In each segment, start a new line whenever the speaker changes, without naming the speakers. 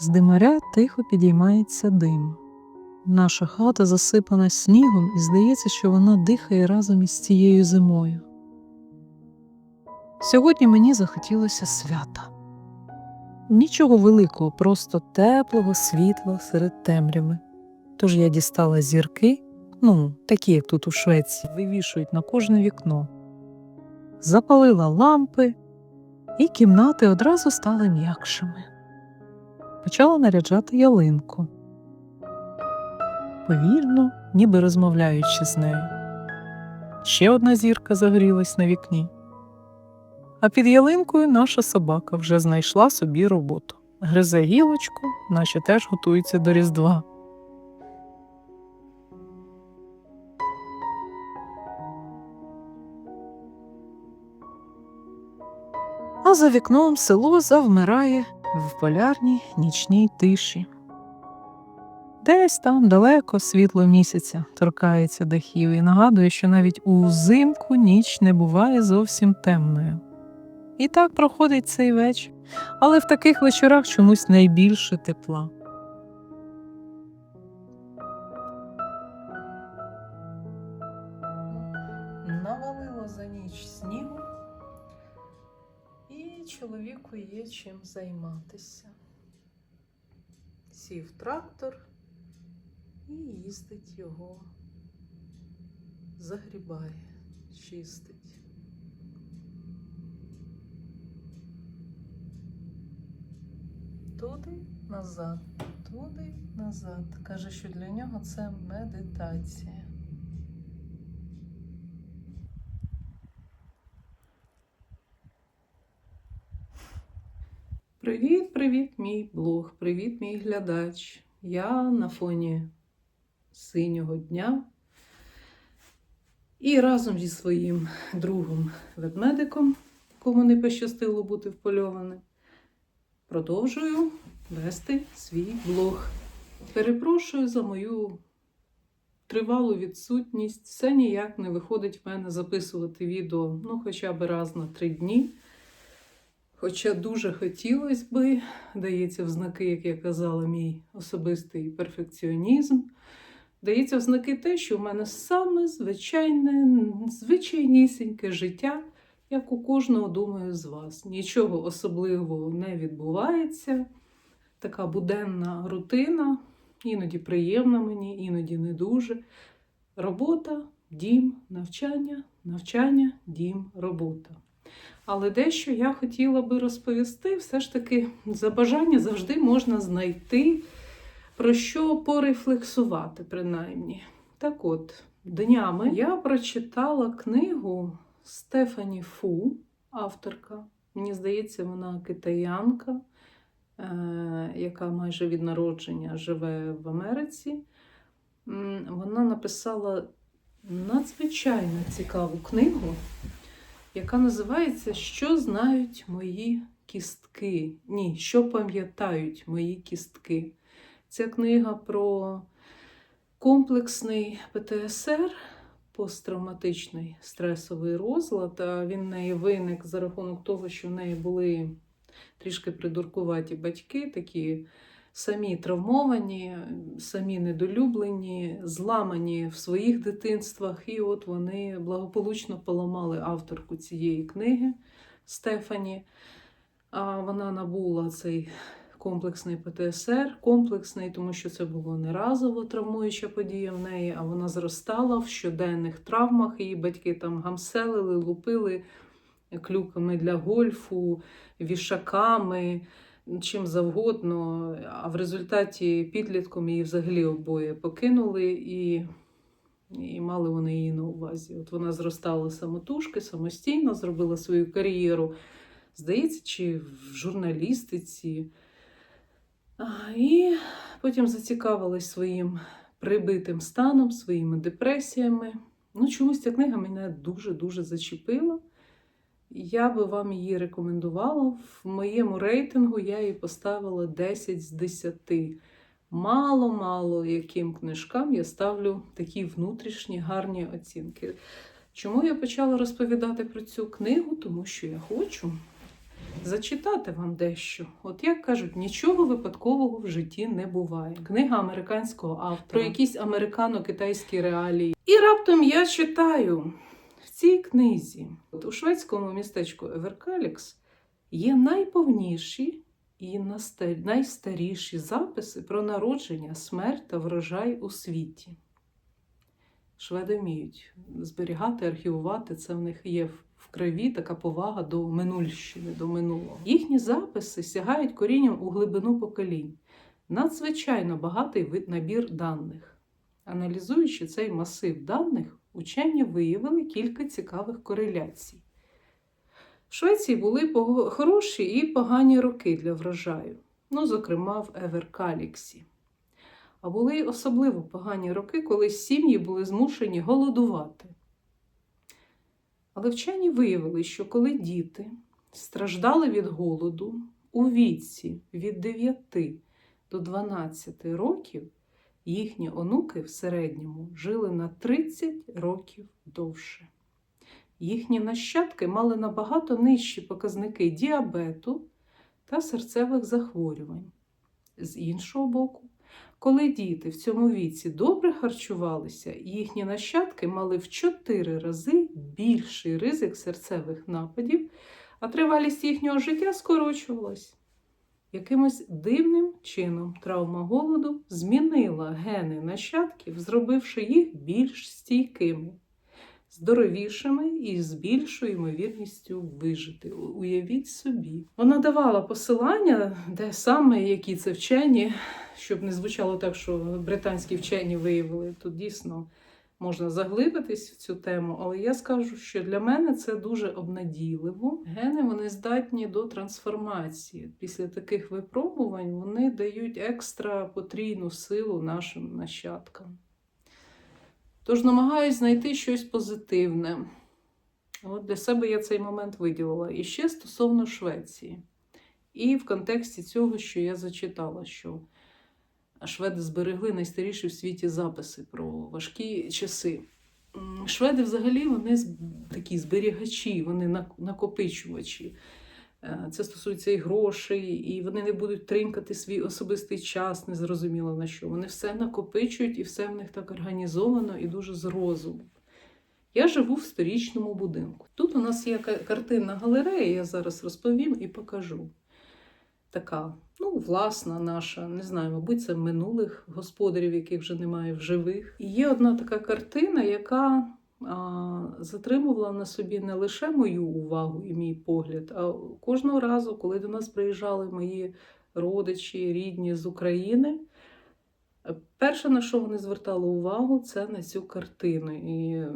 З димаря тихо підіймається дим. Наша хата засипана снігом, і здається, що вона дихає разом із цією зимою. Сьогодні мені захотілося свята. Нічого великого, просто теплого світла серед темряви. Тож я дістала зірки, ну, такі, як тут у Швеції, вивішують на кожне вікно. Запалила лампи, і кімнати одразу стали м'якшими. Почала наряджати ялинку. Повільно, ніби розмовляючи з нею. Ще одна зірка загорілась на вікні. А під ялинкою наша собака вже знайшла собі роботу. Гризе гілочку, наче теж готується до Різдва. А за вікном село завмирає в полярній нічній тиші. Десь там далеко світло місяця торкається дахів і нагадує, що навіть узимку ніч не буває зовсім темною. І так проходить цей вечір, але в таких вечорах чомусь найбільше тепла. Чим займатися. Сів трактор і їздить його, загрібає, чистить. Туди назад, туди назад. Каже, що для нього це медитація. Привіт, привіт, мій блог, привіт, мій глядач. Я на фоні синього дня. І разом зі своїм другом ведмедиком, кому не пощастило бути впольованим, продовжую вести свій блог. Перепрошую за мою тривалу відсутність. Все ніяк не виходить в мене записувати відео ну, хоча б раз на три дні. Хоча дуже хотілося би, дається в знаки, як я казала, мій особистий перфекціонізм. Дається в знаки те, що в мене саме звичайне, звичайнісіньке життя, як у кожного, думаю, з вас. Нічого особливого не відбувається. Така буденна рутина, іноді приємна мені, іноді не дуже. Робота, дім, навчання, навчання, дім, робота. Але дещо я хотіла би розповісти, все ж таки, за бажання завжди можна знайти, про що порефлексувати, принаймні. Так от, днями я прочитала книгу Стефані Фу, авторка. Мені здається, вона китаянка, е, яка майже від народження живе в Америці. Вона написала надзвичайно цікаву книгу яка називається Що знають мої кістки? Ні, що пам'ятають мої кістки. Ця книга про комплексний ПТСР, посттравматичний стресовий розлад. А Він в неї виник за рахунок того, що в неї були трішки придуркуваті батьки, такі самі травмовані, самі недолюблені, зламані в своїх дитинствах. І от вони благополучно поламали авторку цієї книги Стефані. А вона набула цей комплексний ПТСР, комплексний, тому що це було не разово травмуюча подія в неї, а вона зростала в щоденних травмах. Її батьки там гамселили, лупили клюками для гольфу, вішаками чим завгодно, а в результаті підлітком її взагалі обоє покинули і і мали вони її на увазі. От вона зростала самотужки, самостійно, зробила свою кар'єру, здається, чи в журналістиці. І потім зацікавилась своїм прибитим станом, своїми депресіями. Ну, чомусь ця книга мене дуже-дуже зачепила. Я би вам її рекомендувала. В моєму рейтингу я її поставила 10 з 10. Мало-мало яким книжкам я ставлю такі внутрішні гарні оцінки. Чому я почала розповідати про цю книгу? Тому що я хочу, зачитати вам дещо. От як кажуть, нічого випадкового в житті не буває. Книга американського автора про якісь американо-китайські реалії. І раптом я читаю в цій книзі от у шведському містечку Еверкалікс є найповніші і найстаріші записи про народження, смерть та врожай у світі. Шведи вміють зберігати, архівувати. Це в них є в- крові така повага до минульщини, до минулого. Їхні записи сягають корінням у глибину поколінь. Надзвичайно багатий набір даних. Аналізуючи цей масив даних, учені виявили кілька цікавих кореляцій. В Швеції були хороші і погані роки для врожаю, ну, зокрема в Еверкаліксі. А були особливо погані роки, коли сім'ї були змушені голодувати. Але вчені виявили, що коли діти страждали від голоду у віці від 9 до 12 років, їхні онуки в середньому жили на 30 років довше. Їхні нащадки мали набагато нижчі показники діабету та серцевих захворювань. З іншого боку, коли діти в цьому віці добре харчувалися, їхні нащадки мали в 4 рази більший ризик серцевих нападів, а тривалість їхнього життя скорочувалась. Якимось дивним чином травма голоду змінила гени нащадків, зробивши їх більш стійкими, здоровішими і з більшою ймовірністю вижити. Уявіть собі. Вона давала посилання, де саме які це вчені, щоб не звучало так, що британські вчені виявили. Тут дійсно можна заглибитись в цю тему, але я скажу, що для мене це дуже обнадійливо. Гени вони здатні до трансформації. Після таких випробувань вони дають екстра потрійну силу нашим нащадкам. Тож намагаюсь знайти щось позитивне. От для себе я цей момент виділила. І ще стосовно Швеції. І в контексті цього, що я зачитала, що шведи зберегли найстаріші в світі записи про важкі часи. Шведи взагалі вони такі зберігачі, вони накопичувачі. Е, Це стосується і грошей, і вони не будуть тринкати свій особистий час, незрозуміло на що. Вони все накопичують і все в них так організовано і дуже з розуму. Я живу в сторічному будинку. Тут у нас є картинна галерея, я зараз розповім і покажу. Така, ну, власна наша, не знаю, мабуть, це минулих господарів, яких вже немає в живих. І є одна така картина, яка а, затримувала на собі не лише мою увагу і мій погляд, а кожного разу, коли до нас приїжджали мої родичі, рідні з України. Перше, на що вони звертали увагу, це на цю картину. І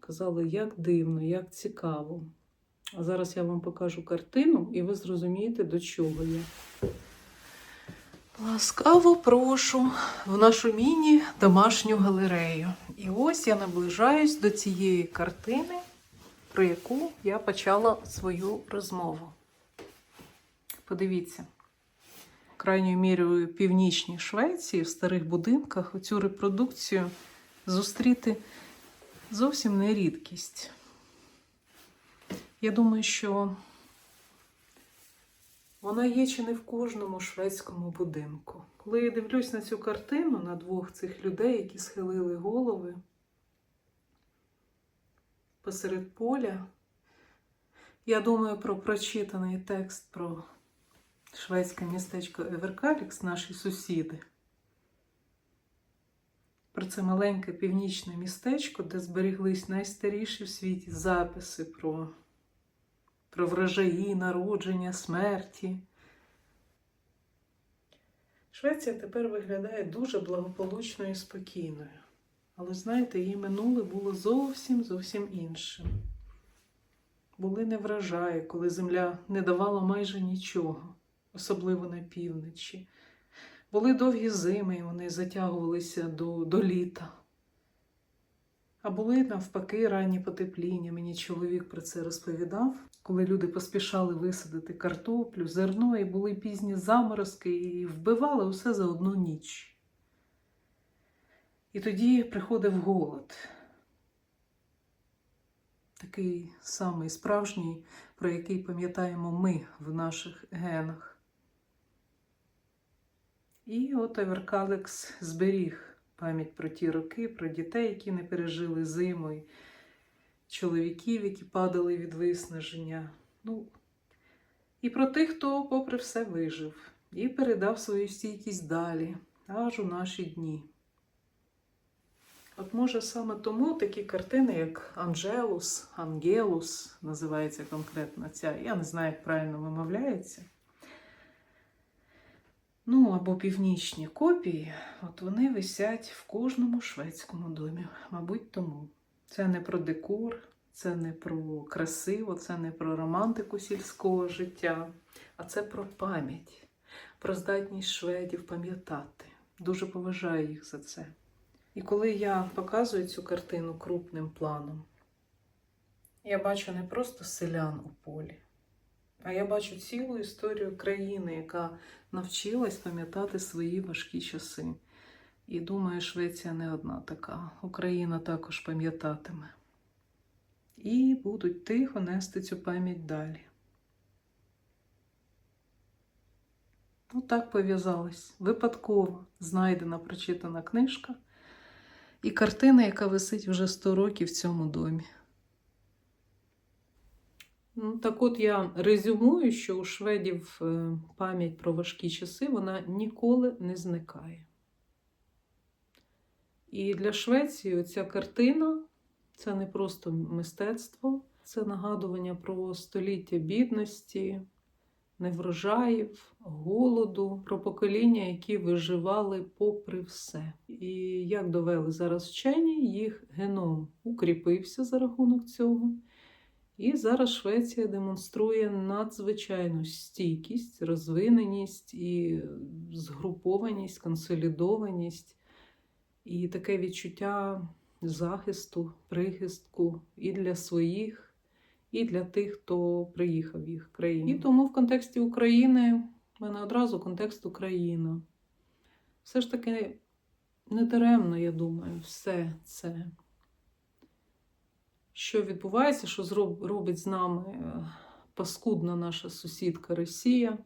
казали, як дивно, як цікаво. А зараз я вам покажу картину, і ви зрозумієте, до чого я. Ласкаво прошу в нашу міні-домашню галерею. І ось я наближаюсь до цієї картини, про яку я почала свою розмову. Подивіться крайньою мірою північній Швеції, в старих будинках, оцю репродукцію зустріти зовсім не рідкість. Я думаю, що вона є чи не в кожному шведському будинку. Коли я дивлюсь на цю картину, на двох цих людей, які схилили голови посеред поля, я думаю про прочитаний текст про шведське містечко Еверкалікс, наші сусіди. Про це маленьке північне містечко, де зберіглись найстаріші в світі записи про, про врожаї, народження, смерті. Швеція тепер виглядає дуже благополучною і спокійною. Але знаєте, її минуле було зовсім зовсім іншим. Були неврожаї, коли земля не давала майже нічого особливо на півночі. Були довгі зими, і вони затягувалися до, до літа. А були навпаки ранні потепління. Мені чоловік про це розповідав, коли люди поспішали висадити картоплю, зерно, і були пізні заморозки, і вбивали усе за одну ніч. І тоді приходив голод. такий самий справжній, про який пам'ятаємо ми в наших генах. І от Еверкалекс зберіг пам'ять про ті роки, про дітей, які не пережили зиму, і чоловіків, які падали від виснаження. Ну, і про тих, хто, попри все, вижив, і передав свою стійкість далі, аж у наші дні. От може саме тому такі картини, як Анджелус, Ангелус, називається конкретно ця, я не знаю, як правильно вимовляється. Ну, або північні копії, от вони висять в кожному шведському домі. Мабуть, тому. Це не про декор, це не про красиво, це не про романтику сільського життя, а це про пам'ять, про здатність шведів пам'ятати. Дуже поважаю їх за це. І коли я показую цю картину крупним планом, я бачу не просто селян у полі, а я бачу цілу історію країни, яка навчилась пам'ятати свої важкі часи. І думаю, Швеція не одна така. Україна також пам'ятатиме. І будуть тихо нести цю пам'ять далі. Отак пов'язалось. Випадково знайдена прочитана книжка і картина, яка висить вже 100 років в цьому домі. Ну, так от я резюмую, що у шведів е, пам'ять про важкі часи вона ніколи не зникає. І для Швеції ця картина це не просто мистецтво, це нагадування про століття бідності, неврожаїв, голоду, про покоління, які виживали попри все. І як довели зараз вчені, їх геном укріпився за рахунок цього. І зараз Швеція демонструє надзвичайну стійкість, розвиненість і згрупованість, консолідованість і таке відчуття захисту, прихистку і для своїх, і для тих, хто приїхав в їх країну. І тому в контексті України в мене одразу контекст Україна. Все ж таки недаремно, я думаю, все це що відбувається, що робить з нами е, паскудна наша сусідка Росія.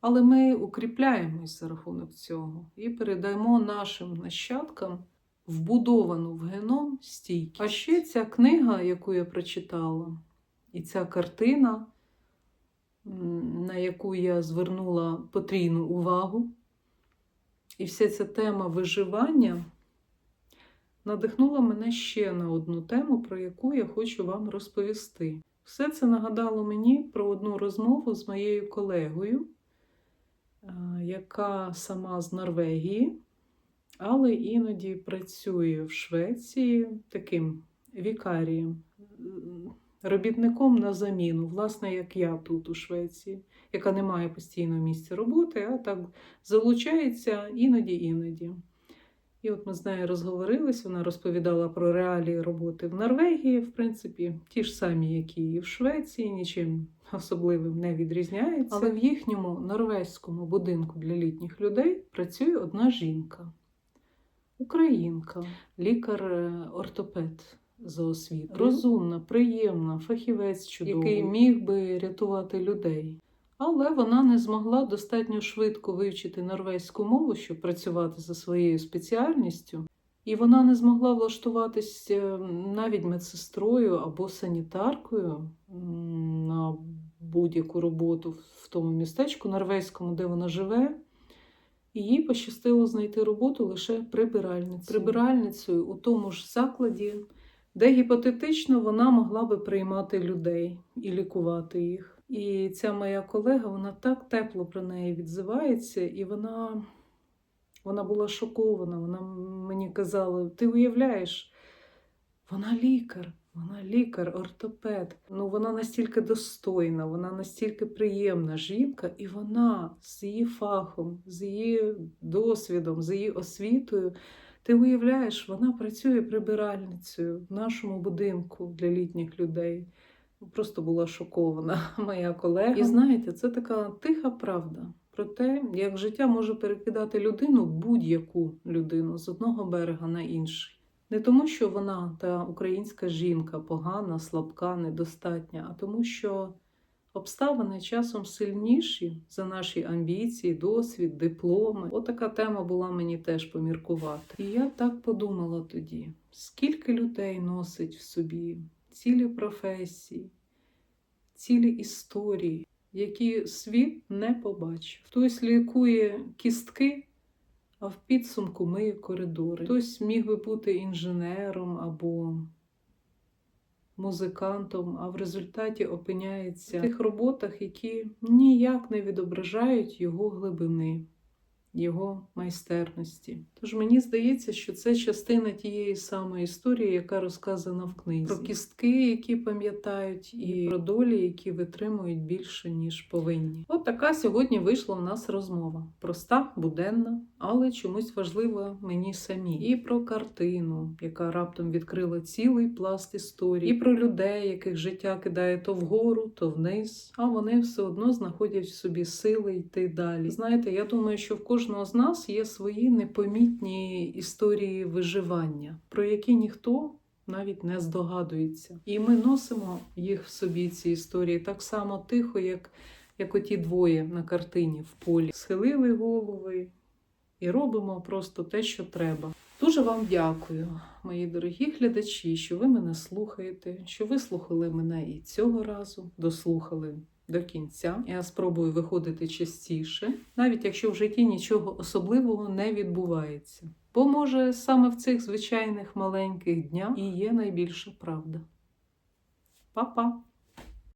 Але ми укріпляємось за рахунок цього і передаємо нашим нащадкам вбудовану в геном стійкість. А ще ця книга, яку я прочитала, і ця картина, на яку я звернула потрійну увагу, і вся ця тема виживання надихнула мене ще на одну тему, про яку я хочу вам розповісти. Все це нагадало мені про одну розмову з моєю колегою, яка сама з Норвегії, але іноді працює в Швеції таким вікарієм, робітником на заміну, власне, як я тут у Швеції, яка не має постійного місця роботи, а так залучається іноді-іноді. І от ми з нею розговорились, вона розповідала про реалії роботи в Норвегії, в принципі, ті ж самі, які і в Швеції, нічим особливим не відрізняються. Але в їхньому норвезькому будинку для літніх людей працює одна жінка, українка, лікар-ортопед за освітою. Розумна, приємна, фахівець чудовий, який міг би рятувати людей. Але вона не змогла достатньо швидко вивчити норвезьку мову, щоб працювати за своєю спеціальністю, і вона не змогла влаштуватися навіть медсестрою або санітаркою на будь-яку роботу в тому містечку норвезькому, де вона живе. Їй пощастило знайти роботу лише прибиральницею. Прибиральницею у тому ж закладі, де гіпотетично вона могла би приймати людей і лікувати їх. І ця моя колега, вона так тепло про неї відзивається, і вона вона була шокована. Вона мені казала: ти уявляєш, вона лікар, вона лікар, ортопед. Ну, вона настільки достойна, вона настільки приємна жінка, і вона з її фахом, з її досвідом, з її освітою. Ти уявляєш, вона працює прибиральницею в нашому будинку для літніх людей. Просто була шокована моя колега. І знаєте, це така тиха правда про те, як життя може перекидати людину, будь-яку людину з одного берега на інший. Не тому, що вона та українська жінка погана, слабка, недостатня, а тому, що обставини часом сильніші за наші амбіції, досвід, дипломи. Отака тема була мені теж поміркувати. І я так подумала тоді: скільки людей носить в собі цілі професії, цілі історії, які світ не побачив. Хтось лікує кістки, а в підсумку миє коридори. Хтось міг би бути інженером або музикантом, а в результаті опиняється в тих роботах, які ніяк не відображають його глибини, його майстерності. Тож мені здається, що це частина тієї самої історії, яка розказана в книзі. Про кістки, які пам'ятають, і про долі, які витримують більше, ніж повинні. От така сьогодні вийшла в нас розмова. Проста, буденна, але чомусь важлива мені самі. І про картину, яка раптом відкрила цілий пласт історії, і про людей, яких життя кидає то вгору, то вниз, а вони все одно знаходять в собі сили йти далі. Знаєте, я думаю, що в кожного з нас є свої непомітні історії виживання, про які ніхто навіть не здогадується. І ми носимо їх в собі, ці історії, так само тихо, як, як оті двоє на картині в полі. Схилили голови і робимо просто те, що треба. Дуже вам дякую, мої дорогі глядачі, що ви мене слухаєте, що ви слухали мене і цього разу, дослухали до кінця. Я спробую виходити частіше, навіть якщо в житті нічого особливого не відбувається. Бо, може, саме в цих звичайних маленьких днях і є найбільша правда. Па-па!